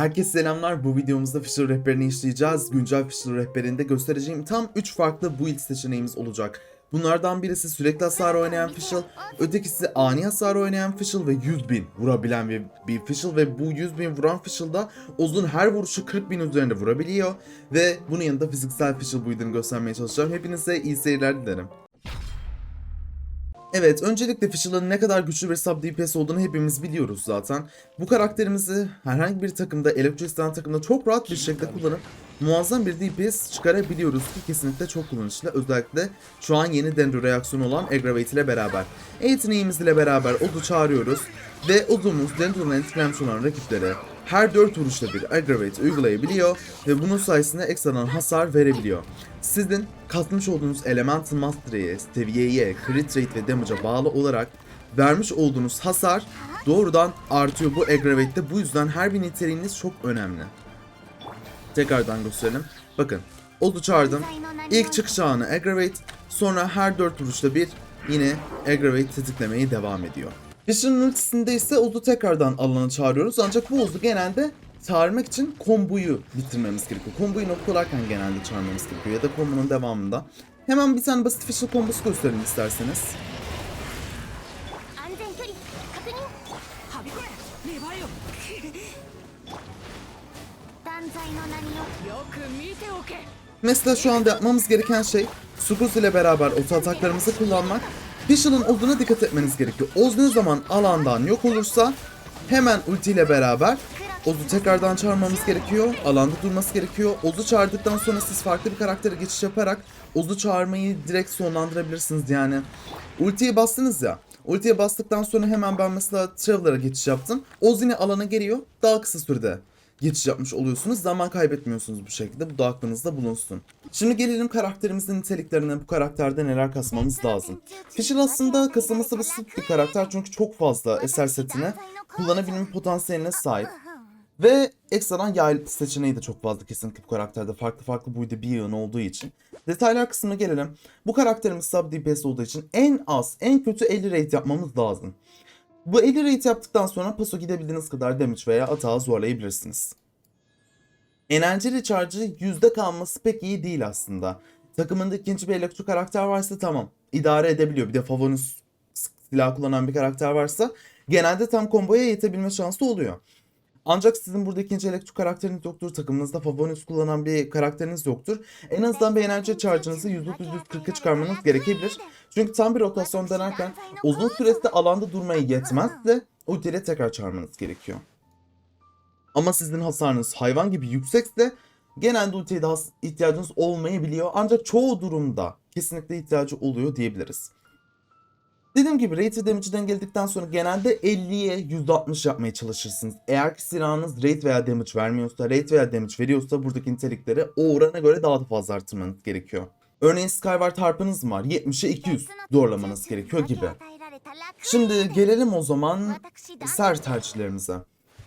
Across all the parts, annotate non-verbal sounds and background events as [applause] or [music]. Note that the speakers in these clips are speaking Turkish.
Herkese selamlar. Bu videomuzda Fisher rehberini işleyeceğiz. Güncel Fisher rehberinde göstereceğim tam 3 farklı build seçeneğimiz olacak. Bunlardan birisi sürekli hasar oynayan Fischl, ötekisi ani hasar oynayan Fischl ve 100 bin vurabilen bir, bir Fischl ve bu 100 bin vuran Fischl'da Oz'un her vuruşu 40 bin üzerinde vurabiliyor ve bunun yanında fiziksel Fischl build'ini göstermeye çalışacağım. Hepinize iyi seyirler dilerim. Evet, öncelikle Fischl'ın ne kadar güçlü bir sub DPS olduğunu hepimiz biliyoruz zaten. Bu karakterimizi herhangi bir takımda, Electroist'ten takımda çok rahat bir şekilde kullanıp muazzam bir DPS çıkarabiliyoruz ki kesinlikle çok kullanışlı. Özellikle şu an yeni Dendro reaksiyonu olan Aggravate ile beraber. Yeteneğimiz ile beraber Oz'u çağırıyoruz ve Oz'umuz Dendro'nun etkilenmiş olan rakiplere her 4 vuruşta bir Aggravate uygulayabiliyor ve bunun sayesinde ekstradan hasar verebiliyor. Sizin katmış olduğunuz Elemental Mastery'e, seviyeye, crit rate ve damage'a bağlı olarak vermiş olduğunuz hasar doğrudan artıyor bu Aggravate'de. Bu yüzden her bir niteliğiniz çok önemli. Tekrardan gösterelim. Bakın, Oz'u çağırdım. İlk çıkış anı Aggravate, sonra her 4 vuruşta bir yine Aggravate tetiklemeye devam ediyor. Dışının ultisinde ise Ozu tekrardan alana çağırıyoruz. Ancak bu Ozu genelde çağırmak için komboyu bitirmemiz gerekiyor. Komboyu noktalarken genelde çağırmamız gerekiyor ya da kombonun devamında. Hemen bir tane basit fışıl kombosu gösterelim isterseniz. [laughs] Mesela şu anda yapmamız gereken şey Suguz ile beraber oto ataklarımızı kullanmak Fisher'ın Oz'una dikkat etmeniz gerekiyor. Oz ne zaman alandan yok olursa hemen ulti ile beraber Oz'u tekrardan çağırmamız gerekiyor. Alanda durması gerekiyor. Oz'u çağırdıktan sonra siz farklı bir karaktere geçiş yaparak Oz'u çağırmayı direkt sonlandırabilirsiniz yani. Ultiye bastınız ya. Ultiye bastıktan sonra hemen ben mesela Traveler'a geçiş yaptım. Oz yine alana geliyor. Daha kısa sürede geçiş yapmış oluyorsunuz. Zaman kaybetmiyorsunuz bu şekilde. Bu da aklınızda bulunsun. Şimdi gelelim karakterimizin niteliklerine. Bu karakterde neler kasmamız lazım. Fisher aslında kasılması basit bir karakter çünkü çok fazla eser setine kullanabilme potansiyeline sahip. Ve ekstradan yay seçeneği de çok fazla kesinlikle bu karakterde. Farklı farklı buydu bir yığın olduğu için. Detaylar kısmına gelelim. Bu karakterimiz sub DPS olduğu için en az, en kötü 50 rate yapmamız lazım. Bu 50 rate yaptıktan sonra paso gidebildiğiniz kadar damage veya atağı zorlayabilirsiniz. Enerji recharge'ı yüzde kalması pek iyi değil aslında. Takımında ikinci bir elektro karakter varsa tamam. idare edebiliyor. Bir de Favonus silah kullanan bir karakter varsa genelde tam komboya yetebilme şansı oluyor. Ancak sizin burada ikinci elektro karakteriniz yoktur. Takımınızda Favonus kullanan bir karakteriniz yoktur. En azından bir enerji charge'ınızı %30-140'a çıkarmanız gerekebilir. Çünkü tam bir rotasyon dönerken uzun sürede alanda durmaya yetmezse ultiyle tekrar çağırmanız gerekiyor. Ama sizin hasarınız hayvan gibi yüksekse genelde ultiye daha ihtiyacınız olmayabiliyor. Ancak çoğu durumda kesinlikle ihtiyacı oluyor diyebiliriz. Dediğim gibi rate ve damage'ı dengeledikten sonra genelde 50'ye %60 yapmaya çalışırsınız. Eğer ki silahınız rate veya damage vermiyorsa, rate veya damage veriyorsa buradaki nitelikleri o orana göre daha da fazla artırmanız gerekiyor. Örneğin Skyward Harp'ınız var. 70'e 200 zorlamanız gerekiyor gibi. Şimdi gelelim o zaman eser tercihlerimize.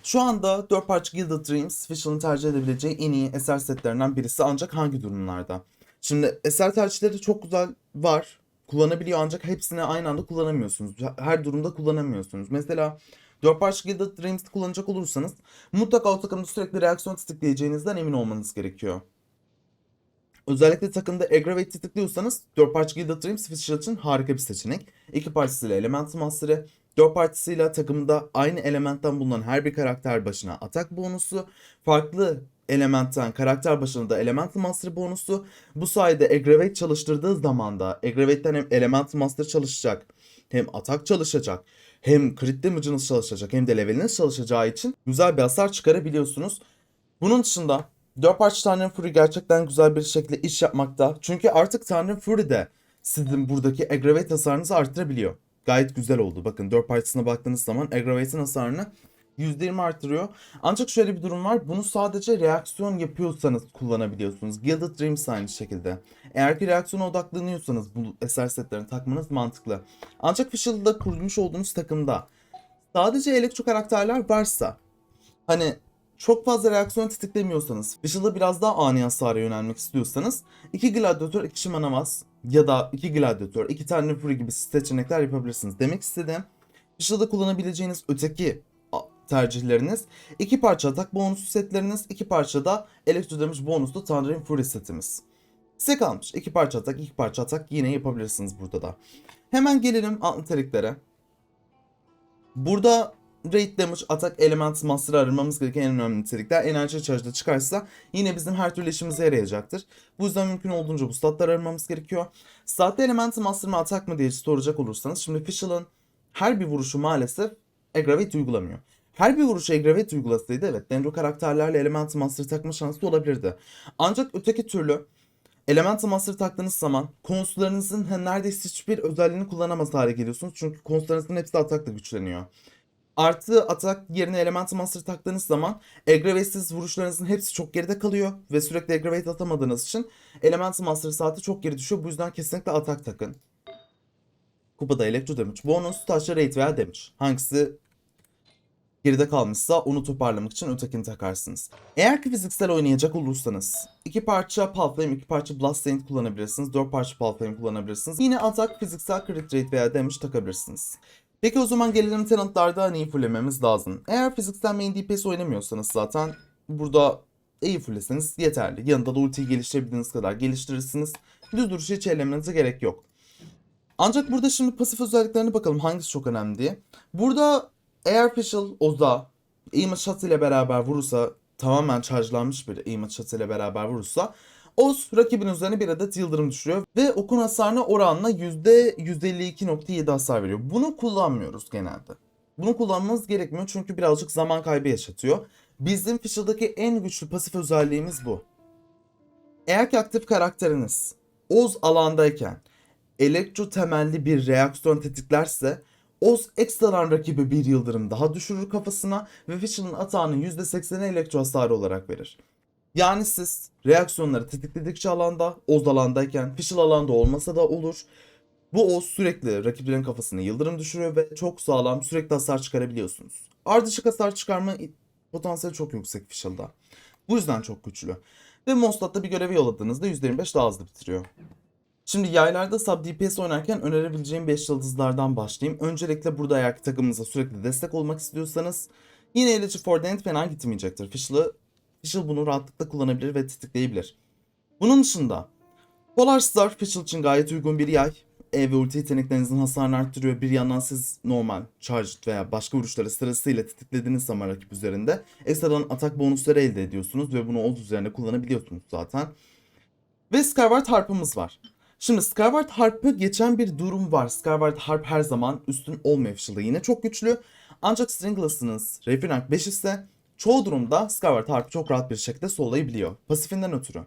Şu anda 4 parça Gilded Dreams, Fishel'ın tercih edebileceği en iyi eser setlerinden birisi ancak hangi durumlarda? Şimdi eser tercihleri çok güzel var. Kullanabiliyor ancak hepsini aynı anda kullanamıyorsunuz. Her durumda kullanamıyorsunuz. Mesela 4 parça Gilded Dreams'i kullanacak olursanız mutlaka o takımda sürekli reaksiyon tetikleyeceğinizden emin olmanız gerekiyor. Özellikle takımda Aggravate tetikliyorsanız 4 parça Gilded Dreams Fisher için harika bir seçenek. 2 parçasıyla Elemental Master'ı, 4 parçasıyla takımda aynı elementten bulunan her bir karakter başına atak bonusu, farklı elementten karakter başına da Elemental Master bonusu. Bu sayede Aggravate çalıştırdığı zaman da Aggravate'den hem Elemental Master çalışacak, hem atak çalışacak, hem crit damage'ınız çalışacak, hem de leveliniz çalışacağı için güzel bir hasar çıkarabiliyorsunuz. Bunun dışında 4 parça Tanrı Fury gerçekten güzel bir şekilde iş yapmakta. Çünkü artık Tanrı Fury de sizin buradaki aggravate hasarınızı arttırabiliyor. Gayet güzel oldu. Bakın 4 parçasına baktığınız zaman aggravate'in hasarını %20 artırıyor. Ancak şöyle bir durum var. Bunu sadece reaksiyon yapıyorsanız kullanabiliyorsunuz. Gilded Dreams aynı şekilde. Eğer ki reaksiyona odaklanıyorsanız bu eser setlerini takmanız mantıklı. Ancak Fishel'da kurmuş olduğunuz takımda sadece elektro karakterler varsa hani çok fazla reaksiyon tetiklemiyorsanız, Fishel'da biraz daha ani hasara yönelmek istiyorsanız 2 gladyatör, 2 şimanavas ya da 2 gladyatör, 2 tane fury gibi seçenekler yapabilirsiniz. Demek istediğim Fishel'da kullanabileceğiniz öteki tercihleriniz. İki parça atak bonusu setleriniz. iki parça da elektro bonuslu Thunder'in Fury setimiz. Size kalmış. iki parça atak, iki parça atak yine yapabilirsiniz burada da. Hemen gelelim alt niteliklere. Burada Raid Damage, Atak, Element, Master aramamız gereken en önemli nitelikler. Enerji Charge'da çıkarsa yine bizim her türlü işimize yarayacaktır. Bu yüzden mümkün olduğunca bu statları aramamız gerekiyor. Statta Element, Master mı Atak mı diye soracak olursanız şimdi Fischl'ın her bir vuruşu maalesef Aggravate uygulamıyor. Her bir vuruşu Aggravate uygulasaydı evet Dendro karakterlerle Element Master takma şansı olabilirdi. Ancak öteki türlü Elemental Master taktığınız zaman konsularınızın he- neredeyse hiçbir özelliğini kullanamaz hale geliyorsunuz. Çünkü konsularınızın hepsi atakla güçleniyor. Artı atak yerine Elemental Master taktığınız zaman Aggravate'siz vuruşlarınızın hepsi çok geride kalıyor. Ve sürekli Aggravate atamadığınız için Elemental Master saati çok geri düşüyor. Bu yüzden kesinlikle atak takın. Kupada Electro Damage. Bonus, taşla Rate veya Damage. Hangisi geride kalmışsa onu toparlamak için ötekini takarsınız. Eğer ki fiziksel oynayacak olursanız iki parça Pulp Flame, iki parça Bloodstained kullanabilirsiniz. Dört parça Pulp Flame kullanabilirsiniz. Yine atak, fiziksel crit rate veya damage takabilirsiniz. Peki o zaman gelelim talentlarda neyi fullememiz lazım. Eğer fiziksel main DPS oynamıyorsanız zaten burada iyi fulleseniz yeterli. Yanında da ultiyi geliştirebildiğiniz kadar geliştirirsiniz. Düz duruşu hiç ellemenize gerek yok. Ancak burada şimdi pasif özelliklerine bakalım hangisi çok önemli diye. Burada eğer Fischl Oza Aim Shot ile beraber vurursa tamamen chargelanmış bir Aim Shot ile beraber vurursa Oz rakibin üzerine bir adet yıldırım düşürüyor ve okun hasarına oranla %152.7 hasar veriyor. Bunu kullanmıyoruz genelde. Bunu kullanmanız gerekmiyor çünkü birazcık zaman kaybı yaşatıyor. Bizim Fischl'daki en güçlü pasif özelliğimiz bu. Eğer ki aktif karakteriniz Oz alandayken elektro temelli bir reaksiyon tetiklerse Oz ekstradan rakibi bir yıldırım daha düşürür kafasına ve Fischl'ın atağının %80'i elektro hasarı olarak verir. Yani siz reaksiyonları tetikledikçe alanda, Oz alandayken Fischl alanda olmasa da olur. Bu Oz sürekli rakiplerin kafasına yıldırım düşürüyor ve çok sağlam sürekli hasar çıkarabiliyorsunuz. Ardışık hasar çıkarma potansiyeli çok yüksek Fischl'da. Bu yüzden çok güçlü. Ve Mondstadt'ta bir görevi yolladığınızda %25 daha hızlı bitiriyor. Şimdi yaylarda sub DPS oynarken önerebileceğim 5 yıldızlardan başlayayım. Öncelikle burada eğer takımınıza sürekli destek olmak istiyorsanız yine Elegy for Dent fena gitmeyecektir. Fischl'ı Fischl bunu rahatlıkla kullanabilir ve tetikleyebilir. Bunun dışında Polar Star Fischl için gayet uygun bir yay. E ve ulti yeteneklerinizin hasarını arttırıyor. Bir yandan siz normal, charged veya başka vuruşları sırasıyla tetiklediğiniz zaman rakip üzerinde ekstradan atak bonusları elde ediyorsunuz ve bunu Oz üzerine kullanabiliyorsunuz zaten. Ve Skyward Harp'ımız var. Şimdi Skyward Harp'ı geçen bir durum var. Skyward Harp her zaman üstün Fischl'da yine çok güçlü. Ancak Stringless'ınız Refi Rank 5 ise çoğu durumda Skyward Harp'ı çok rahat bir şekilde sollayabiliyor. Pasifinden ötürü.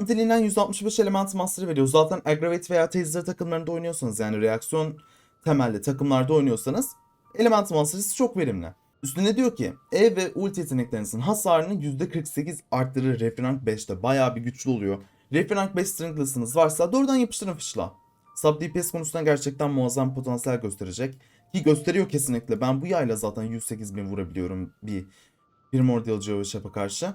Niteliğinden 165 element master'ı veriyor. Zaten Aggravate veya Taser takımlarında oynuyorsanız yani reaksiyon temelli takımlarda oynuyorsanız element master'ı çok verimli. Üstüne diyor ki E ve ulti yeteneklerinizin hasarını %48 arttırır Refi Rank 5'te. Bayağı bir güçlü oluyor. Refi Rank 5 Stringless'ınız varsa doğrudan yapıştırın Fischl'a. Sub DPS konusunda gerçekten muazzam potansiyel gösterecek. Ki gösteriyor kesinlikle. Ben bu yayla zaten 108 bin vurabiliyorum bir Primordial Geoshap'a karşı.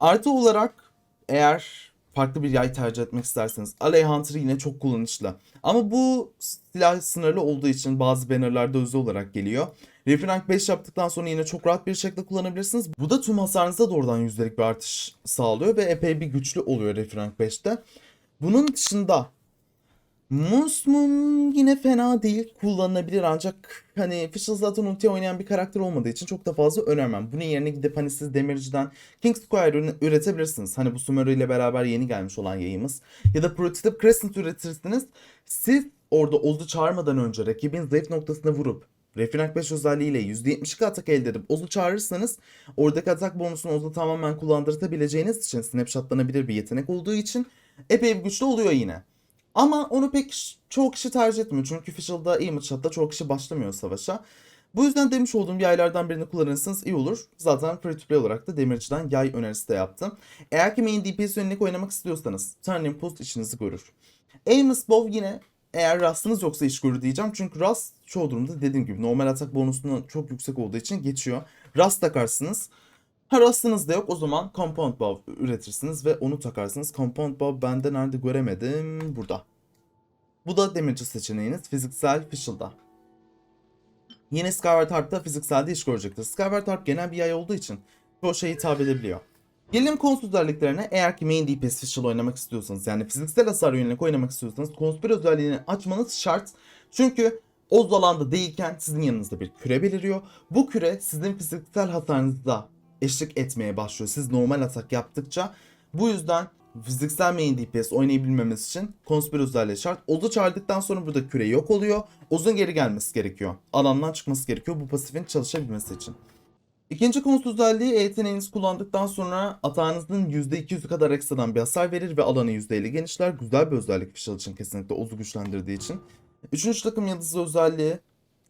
Artı olarak eğer farklı bir yay tercih etmek isterseniz Alley Hunter yine çok kullanışlı. Ama bu silah sınırlı olduğu için bazı bannerlarda özel olarak geliyor. Rank 5 yaptıktan sonra yine çok rahat bir şekilde kullanabilirsiniz. Bu da tüm hasarınıza doğrudan yüzdelik bir artış sağlıyor ve epey bir güçlü oluyor Rank 5'te. Bunun dışında Musmun yine fena değil. Kullanılabilir ancak hani Fischl zaten ulti oynayan bir karakter olmadığı için çok da fazla önermem. Bunun yerine gidip hani siz Demirci'den King Squire üretebilirsiniz. Hani bu Sumeru ile beraber yeni gelmiş olan yayımız. Ya da Prototip Crescent üretirsiniz. Siz orada Oz'u çağırmadan önce rakibin zayıf noktasına vurup Refinak 5 özelliğiyle %72 atak elde edip Oz'u çağırırsanız oradaki atak bonusunu Oz'u tamamen kullandırtabileceğiniz için snapshotlanabilir bir yetenek olduğu için epey bir güçlü oluyor yine. Ama onu pek çoğu kişi tercih etmiyor. Çünkü Fischl'da Aimit Shot'ta çoğu kişi başlamıyor savaşa. Bu yüzden demiş olduğum yaylardan birini kullanırsanız iyi olur. Zaten free to play olarak da Demirci'den yay önerisi de yaptım. Eğer ki main DPS yönelik oynamak istiyorsanız Turning Post işinizi görür. Amos Bow yine eğer rastınız yoksa iş görür diyeceğim. Çünkü rast çoğu durumda dediğim gibi normal atak bonusunun çok yüksek olduğu için geçiyor. Rast takarsınız. Ha rastınız da yok o zaman Compound Bow üretirsiniz ve onu takarsınız. Compound Bow bende nerede göremedim. Burada. Bu da demirci seçeneğiniz fiziksel Fischl'da. Yine Skyward Harp'ta fizikselde iş görecektir. Skyward Harp genel bir yay olduğu için çoğu şeye hitap edebiliyor. Gelelim konsuz özelliklerine. Eğer ki main DPS Fischl oynamak istiyorsanız yani fiziksel hasar yönelik oynamak istiyorsanız konspir özelliğini açmanız şart. Çünkü Oz alanda değilken sizin yanınızda bir küre beliriyor. Bu küre sizin fiziksel hasarınıza eşlik etmeye başlıyor. Siz normal atak yaptıkça. Bu yüzden fiziksel main DPS oynayabilmemiz için konspir özelliği şart. Oz'u çağırdıktan sonra burada küre yok oluyor. Oz'un geri gelmesi gerekiyor. Alandan çıkması gerekiyor bu pasifin çalışabilmesi için. İkinci konsuz özelliği E yeteneğinizi kullandıktan sonra atağınızın %200'ü kadar ekstradan bir hasar verir ve alanı %50 genişler. Güzel bir özellik Fischl için kesinlikle Oz'u güçlendirdiği için. Üçüncü takım yıldızı özelliği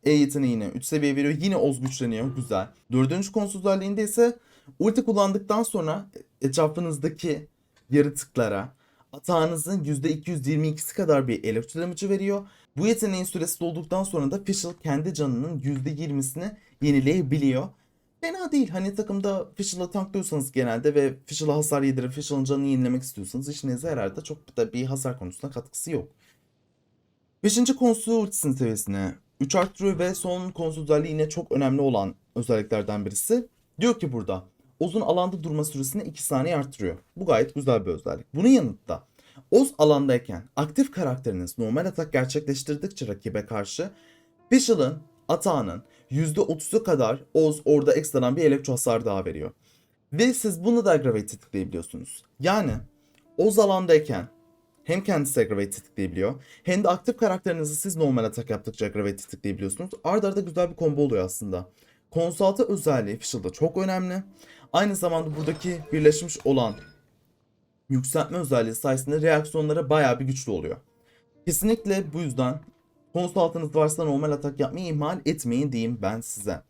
E yeteneğine 3 seviye veriyor. Yine Oz güçleniyor. Güzel. Dördüncü konsuz özelliğinde ise ulti kullandıktan sonra etrafınızdaki yaratıklara atağınızın %222'si kadar bir elektro damage'ı veriyor. Bu yeteneğin süresi dolduktan sonra da Fischl kendi canının %20'sini yenileyebiliyor. Fena değil. Hani takımda Fischl'ı tanklıyorsanız genelde ve Fischl'a hasar yedirip Fischl'ın canını yenilemek istiyorsanız işinize yarar çok da bir hasar konusunda katkısı yok. Beşinci konsu ultisinin seviyesine 3 arttırıyor ve son konsu özelliği yine çok önemli olan özelliklerden birisi. Diyor ki burada Oz'un alanda durma süresini 2 saniye arttırıyor. Bu gayet güzel bir özellik. Bunun yanında Oz alandayken aktif karakteriniz normal atak gerçekleştirdikçe rakibe karşı Fischl'ın atağının %30'u kadar Oz orada ekstradan bir elektro hasar daha veriyor. Ve siz bunu da aggravate tetikleyebiliyorsunuz. Yani Oz alandayken hem kendisi aggravate tetikleyebiliyor hem de aktif karakterinizi siz normal atak yaptıkça aggravate tetikleyebiliyorsunuz. Arda arada güzel bir combo oluyor aslında. Konsaltı özelliği Fischl'da çok önemli. Aynı zamanda buradaki birleşmiş olan yükseltme özelliği sayesinde reaksiyonları bayağı bir güçlü oluyor. Kesinlikle bu yüzden konsaltınız varsa normal atak yapmayı ihmal etmeyin diyeyim ben size.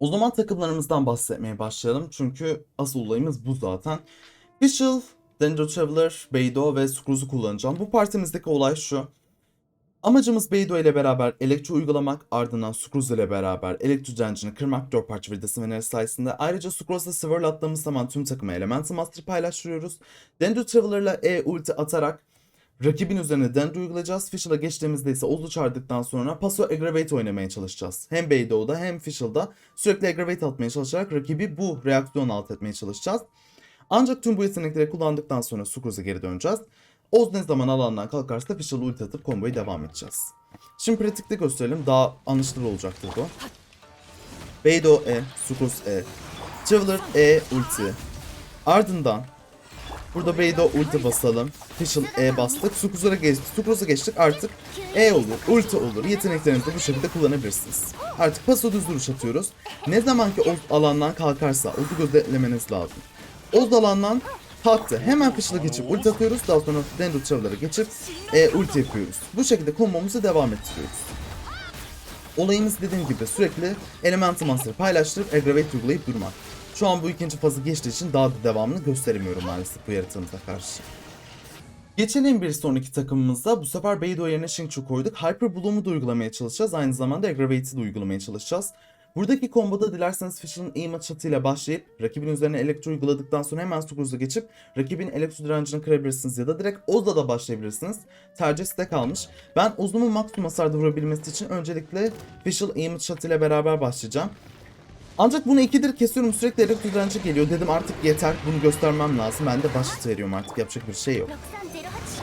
O zaman takımlarımızdan bahsetmeye başlayalım. Çünkü asıl olayımız bu zaten. Fischl, Dendro Traveler, Beydo ve Skruz'u kullanacağım. Bu partimizdeki olay şu. Amacımız Beydo ile beraber elektro uygulamak, ardından Sukruz ile beraber elektro direncini kırmak 4 parça vidası ve sayesinde. Ayrıca Sukruz'la Swirl attığımız zaman tüm takıma Elemental Master paylaştırıyoruz. Dendro Traveler'la E ulti atarak rakibin üzerine Dendro uygulayacağız. Fischl'a geçtiğimizde ise Oz'u çağırdıktan sonra Paso Aggravate oynamaya çalışacağız. Hem Beydo'da hem Fischl'da sürekli Aggravate atmaya çalışarak rakibi bu reaksiyon alt etmeye çalışacağız. Ancak tüm bu yetenekleri kullandıktan sonra Sukruz'a geri döneceğiz. Oz ne zaman alandan kalkarsa Fischl'a ulti atıp komboyu devam edeceğiz. Şimdi pratikte gösterelim. Daha anlaşılır olacaktır bu. Beydo E, Sukruz E, Traveler E ulti. Ardından burada Beydo ulti basalım. Fischl E bastık. Sukruz'a geçtik. Sukruz'a geçtik. Artık E olur, ulti olur. Yeteneklerinizi bu şekilde kullanabilirsiniz. Artık paso düz duruş atıyoruz. Ne zaman ki Oz alandan kalkarsa Oz'u gözetlemeniz lazım. Oz alandan kalktı. Hemen Fischl'a geçip ulti atıyoruz. Daha sonra Dendro Traveler'a geçip e, ulti yapıyoruz. Bu şekilde kombomuzu devam ettiriyoruz. Olayımız dediğim gibi sürekli Elemental Master'ı paylaştırıp Aggravate uygulayıp durmak. Şu an bu ikinci fazı geçtiği için daha da devamını gösteremiyorum maalesef bu yaratığımıza karşı. Geçelim bir sonraki takımımızda. Bu sefer Beydo yerine Xingqiu koyduk. Hyper Bloom'u da uygulamaya çalışacağız. Aynı zamanda Aggravate'i de uygulamaya çalışacağız. Buradaki komboda dilerseniz Fischl'ın aim atışıyla başlayıp rakibin üzerine elektro uyguladıktan sonra hemen Sukruz'a geçip rakibin elektro direncini kırabilirsiniz ya da direkt Oz'la da başlayabilirsiniz. Tercih size kalmış. Ben Oz'umun maksimum hasarda vurabilmesi için öncelikle Fischl aim atışıyla beraber başlayacağım. Ancak bunu ikidir kesiyorum sürekli elektro direnci geliyor. Dedim artık yeter bunu göstermem lazım. Ben de başlık veriyorum artık yapacak bir şey yok. 6308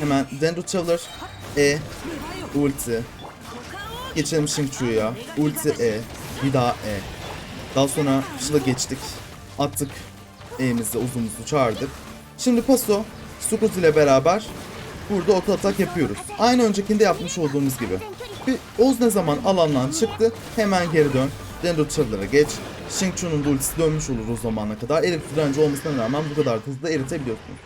Hemen Dendro Traveler E ulti. Geçelim Xingqiu'ya ulti E bir daha E. Daha sonra Fischl'a geçtik. Attık E'mizi uzunumuzu çağırdık. Şimdi Paso Sukruz ile beraber burada oto atak yapıyoruz. Aynı öncekinde yapmış olduğumuz gibi. Bir Oz ne zaman alandan çıktı hemen geri dön Dendro Traveler'a geç Xingqiu'nun da ultisi dönmüş olur o zamana kadar elektro direnci olmasına rağmen bu kadar hızlı eritebiliyorsunuz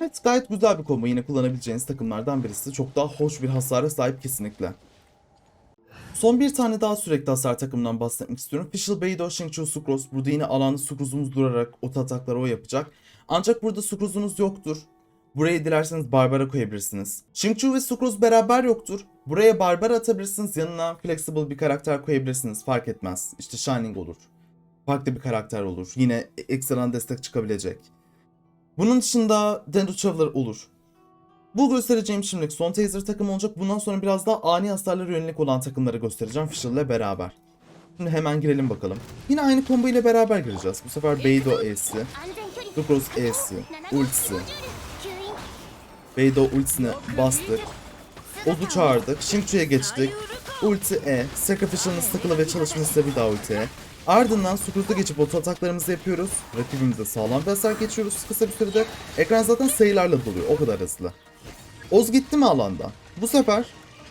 Evet gayet güzel bir combo yine kullanabileceğiniz takımlardan birisi. Çok daha hoş bir hasara sahip kesinlikle. Son bir tane daha sürekli hasar takımından bahsetmek istiyorum. Fischl Beydo, Xingqiu, Sucrose. Burada yine alanda Sucrose'umuz durarak ot atakları o yapacak. Ancak burada Sucrose'unuz yoktur. Buraya dilerseniz Barbara koyabilirsiniz. Xingqiu ve Sucrose beraber yoktur. Buraya barbar atabilirsiniz. Yanına flexible bir karakter koyabilirsiniz. Fark etmez. İşte Shining olur. Farklı bir karakter olur. Yine ekstradan destek çıkabilecek. Bunun dışında Dendro Traveler olur. Bu göstereceğim şimdilik son taser takım olacak. Bundan sonra biraz daha ani hasarlara yönelik olan takımları göstereceğim Fisher'la beraber. Şimdi hemen girelim bakalım. Yine aynı combo ile beraber gireceğiz. Bu sefer Beido E'si, Dukros E'si, ultisi. Beido ultisine bastık. Ozu çağırdık. Xingqiu'ya geçtik. Ulti E. Sacrificial'ın takılı ve çalışması bir daha ulti E. Ardından Sucrose'a geçip oto ataklarımızı yapıyoruz. Rakibimize sağlam bir hasar geçiyoruz kısa bir sürede. Ekran zaten sayılarla doluyor. O kadar hızlı. Oz gitti mi alanda? Bu sefer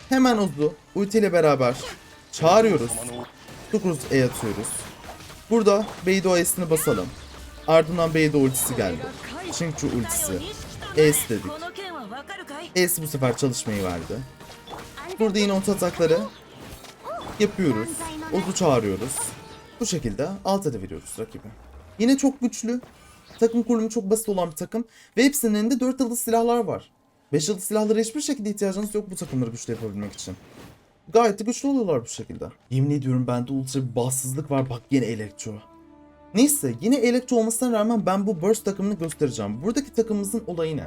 hemen Oz'u ulti ile beraber çağırıyoruz. Sucrose E atıyoruz. Burada Beidou E'sini basalım. Ardından Beidou ultisi geldi. Xingqiu ultisi. E'si dedik. Ace bu sefer çalışmayı verdi. Burada yine ult atakları yapıyoruz. Ozu çağırıyoruz. Bu şekilde alt ede veriyoruz rakibe. Yine çok güçlü. Takım kurulumu çok basit olan bir takım. Ve hepsinin elinde 4 yıldız silahlar var. 5 yıldız silahlara hiçbir şekilde ihtiyacınız yok bu takımları güçlü yapabilmek için. Gayet de güçlü oluyorlar bu şekilde. Yemin ediyorum bende ultra bir bassızlık var. Bak yine Elektro. Neyse yine Elektro olmasına rağmen ben bu Burst takımını göstereceğim. Buradaki takımımızın olayı ne?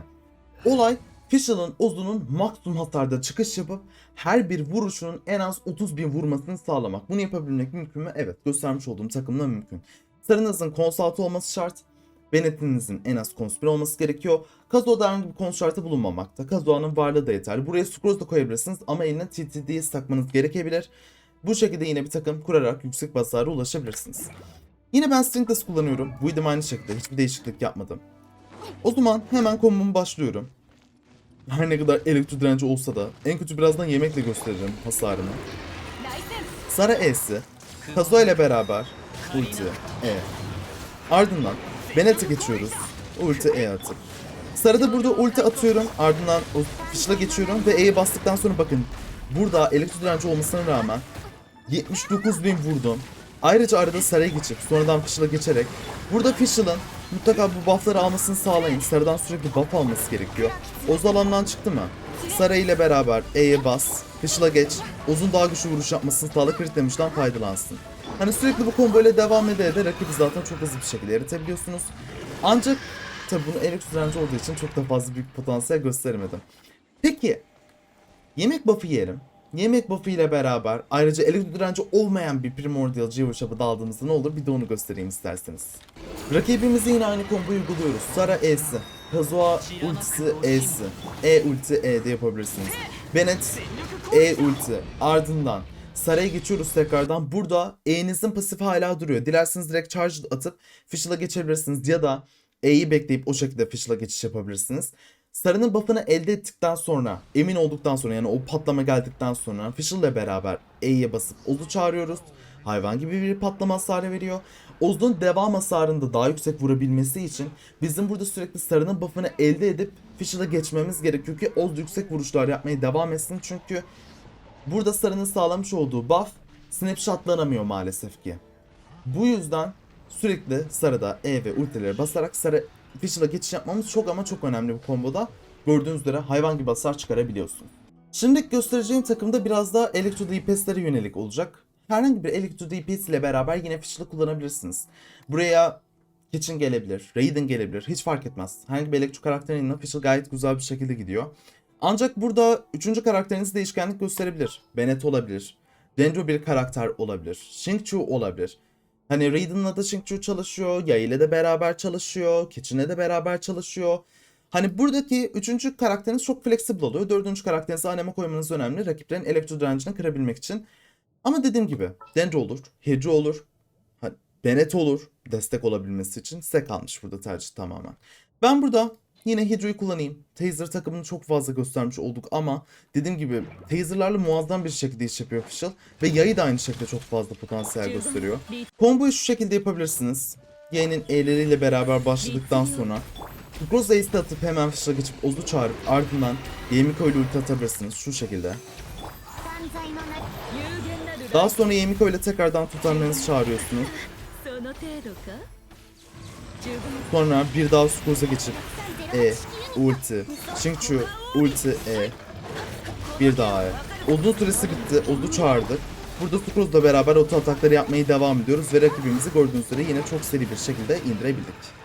Olay Fischl'ın Ozu'nun maksimum hasarda çıkış yapıp her bir vuruşunun en az 30 bin vurmasını sağlamak. Bunu yapabilmek mümkün mü? Evet göstermiş olduğum takımla mümkün. Sarınızın konsaltı olması şart. Bennett'inizin en az kons 1 olması gerekiyor. Kazuo'da herhangi bir kons şartı bulunmamakta. Kazuo'nun varlığı da yeterli. Buraya Sucrose da koyabilirsiniz ama eline TTD'yi takmanız gerekebilir. Bu şekilde yine bir takım kurarak yüksek basara ulaşabilirsiniz. Yine ben Stringless kullanıyorum. Bu idim aynı şekilde. Hiçbir değişiklik yapmadım. O zaman hemen kombomu başlıyorum. Her ne kadar elektro direnci olsa da en kötü birazdan yemekle gösteririm hasarını. Sara E'si, Kazuha ile beraber ulti E. Ardından Bennett'e geçiyoruz. Ulti E atıp. Sarı'da burada ulti atıyorum. Ardından o Fischl'a geçiyorum ve E'yi bastıktan sonra bakın. Burada elektro direnci olmasına rağmen 79 bin vurdum. Ayrıca arada Sarı'ya geçip sonradan Fischl'a geçerek burada Fischl'ın mutlaka bu buffları almasını sağlayın. Sarı'dan sürekli buff alması gerekiyor. Oz alandan çıktı mı? Sarı ile beraber E'ye bas, Fischl'a geç, Oz'un daha güçlü vuruş yapmasını sağla crit damage'dan faydalansın. Hani sürekli bu combo devam ede ede rakibi zaten çok hızlı bir şekilde eritabiliyorsunuz. Ancak tabi bunu elektro direnci olduğu için çok da fazla büyük potansiyel gösteremedim. Peki Yemek buff'ı yerim. Yemek buff'ı ile beraber ayrıca elektro direnci olmayan bir Primordial Geoshop'a daldığımızda ne olur bir de onu göstereyim isterseniz. Rakibimize yine aynı komboyu uyguluyoruz. Sara E'si, Kazuha ultisi E'si, E ulti E'de yapabilirsiniz. Bennett E ulti ardından Sara'ya geçiyoruz tekrardan. Burada E'nizin pasifi hala duruyor. Dilerseniz direkt charge atıp Fischl'a geçebilirsiniz ya da E'yi bekleyip o şekilde Fischl'a geçiş yapabilirsiniz. Sarı'nın buff'ını elde ettikten sonra, emin olduktan sonra yani o patlama geldikten sonra Fischl ile beraber E'ye basıp Oz'u çağırıyoruz. Hayvan gibi bir patlama hasarı veriyor. Oz'un devam hasarında daha yüksek vurabilmesi için bizim burada sürekli Sarı'nın buff'ını elde edip Fischl'a geçmemiz gerekiyor ki Oz yüksek vuruşlar yapmaya devam etsin. Çünkü burada Sarı'nın sağlamış olduğu buff snapshotlanamıyor maalesef ki. Bu yüzden sürekli Sarı'da E ve ultileri basarak Sarı Fischl'a geçiş yapmamız çok ama çok önemli bu komboda. Gördüğünüz üzere hayvan gibi hasar çıkarabiliyorsun. Şimdi göstereceğim takımda biraz daha elektro DPS'lere yönelik olacak. Herhangi bir elektro DPS ile beraber yine Fischl'ı kullanabilirsiniz. Buraya Kitchen gelebilir, Raiden gelebilir, hiç fark etmez. Herhangi bir elektro karakterin yanına Fischl gayet güzel bir şekilde gidiyor. Ancak burada üçüncü karakteriniz değişkenlik gösterebilir. Bennett olabilir. Dendro bir karakter olabilir. Xingqiu olabilir. Hani Raiden'la da Xingqiu çalışıyor. Yay ile de beraber çalışıyor. Kitchen'le de beraber çalışıyor. Hani buradaki üçüncü karakteriniz çok flexible oluyor. Dördüncü karakterinize aneme koymanız önemli. Rakiplerin elektro direncini kırabilmek için. Ama dediğim gibi Dendro olur, Hedge olur, hani Bennett olur destek olabilmesi için. Size kalmış burada tercih tamamen. Ben burada Yine Hydro'yu kullanayım. Taser takımını çok fazla göstermiş olduk ama dediğim gibi Taser'larla muazzam bir şekilde iş yapıyor Fischl. Ve yayı da aynı şekilde çok fazla potansiyel gösteriyor. Komboyu şu şekilde yapabilirsiniz. Yayının E'leriyle beraber başladıktan sonra Groz Ace'de atıp hemen Fischl'a geçip Oz'u çağırıp ardından Yemiko ile ulti atabilirsiniz şu şekilde. Daha sonra Yemiko ile tekrardan tutanlarınızı çağırıyorsunuz. Sonra bir daha Scourge'a geçip E, ulti, Çinkçu, ulti, E, bir daha E. Odlu süresi bitti, Odlu çağırdık. Burada Scourge'la beraber oto atakları yapmaya devam ediyoruz ve rakibimizi gördüğünüz üzere yine çok seri bir şekilde indirebildik.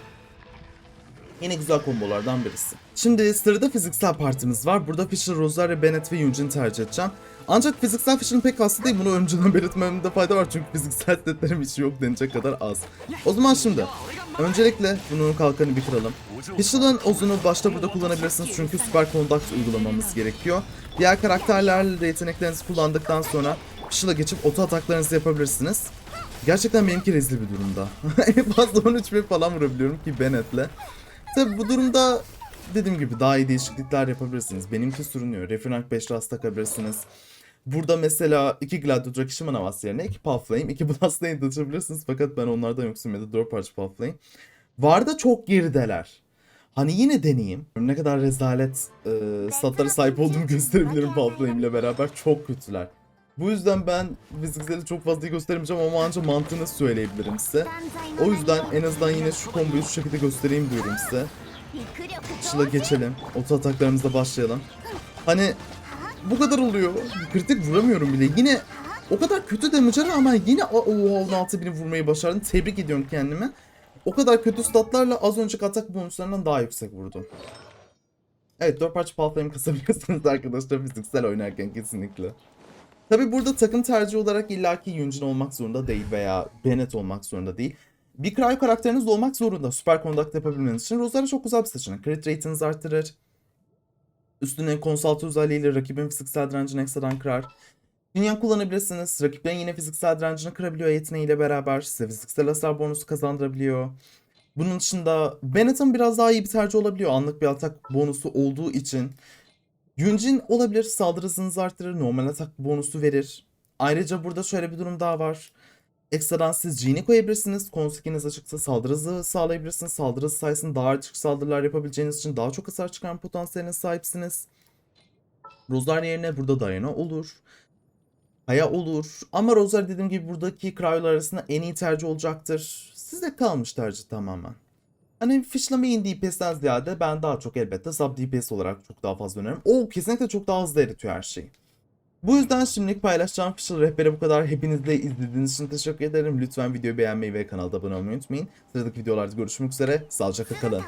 Yine güzel kombolardan birisi. Şimdi sırada fiziksel partimiz var. Burada Fisher, Rosario, Bennett ve Yunjin tercih edeceğim. Ancak fiziksel Fisher'ın pek hasta değil. Bunu önceden [laughs] belirtmemde fayda var. Çünkü fiziksel setlerim hiç yok denecek kadar az. O zaman şimdi. Öncelikle bunun kalkanı bir kıralım. Fisher'ın ozunu başta burada kullanabilirsiniz. Çünkü Super Conduct uygulamamız gerekiyor. Diğer karakterlerle yeteneklerinizi kullandıktan sonra Fisher'a geçip oto ataklarınızı yapabilirsiniz. Gerçekten benimki rezil bir durumda. [laughs] en fazla 13 bin falan vurabiliyorum ki Bennett'le. Tabi bu durumda dediğim gibi daha iyi değişiklikler yapabilirsiniz. Benimki sürünüyor. Refinank 5 rast takabilirsiniz. Burada mesela 2 Gladiator Kishima Navas yerine 2 Puff Flame, 2 Blast Lane taşıyabilirsiniz. Fakat ben onlardan yoksun ya da 4 parça Puff Flame. Var da çok gerideler. Hani yine deneyeyim. Ne kadar rezalet e, statlara sahip olduğumu gösterebilirim Puff Flame ile beraber. Çok kötüler. Bu yüzden ben fizikseli çok fazla gösteremeyeceğim ama ancak mantığını söyleyebilirim size. O yüzden en azından yine şu komboyu şu şekilde göstereyim diyorum size. Şıla geçelim. Oto ataklarımızla başlayalım. Hani bu kadar oluyor. Kritik vuramıyorum bile. Yine o kadar kötü damage'a rağmen yine o 16 bini vurmayı başardım. Tebrik ediyorum kendimi. O kadar kötü statlarla az önceki atak bonuslarından daha yüksek vurdum. Evet 4 parça palframe kasabilirsiniz arkadaşlar fiziksel oynarken kesinlikle. Tabi burada takım tercihi olarak illaki Yunjin olmak zorunda değil veya Bennett olmak zorunda değil. Bir Cryo karakteriniz olmak zorunda Super Conduct yapabilmeniz için. Rosario çok güzel bir seçenek. Crit rate'inizi artırır. Üstüne konsalt özelliğiyle rakibin fiziksel direncini ekstradan kırar. Dünyan kullanabilirsiniz. Rakiplerin yine fiziksel direncini kırabiliyor yeteneğiyle beraber. Size fiziksel hasar bonusu kazandırabiliyor. Bunun dışında Bennett'ın biraz daha iyi bir tercih olabiliyor. Anlık bir atak bonusu olduğu için. Yunjin olabilir. Saldırı hızınızı artırır. Normal atak bonusu verir. Ayrıca burada şöyle bir durum daha var. Ekstradan siz G'ni koyabilirsiniz. Konsekiniz açıksa saldırı hızı sağlayabilirsiniz. Saldırı hızı sayesinde daha açık saldırılar yapabileceğiniz için daha çok hasar çıkaran potansiyeline sahipsiniz. Rosario yerine burada Diana olur. Haya olur. Ama Rosario dediğim gibi buradaki Cryo'lar arasında en iyi tercih olacaktır. Size kalmış tercih tamamen. Hani fişlemeyin DPS'den ziyade ben daha çok elbette sub DPS olarak çok daha fazla öneririm. O kesinlikle çok daha hızlı eritiyor her şeyi. Bu yüzden şimdilik paylaşacağım Fisher rehberi bu kadar. Hepinizle izlediğiniz için teşekkür ederim. Lütfen videoyu beğenmeyi ve kanalda abone olmayı unutmayın. Sıradaki videolarda görüşmek üzere. Sağlıcakla kalın.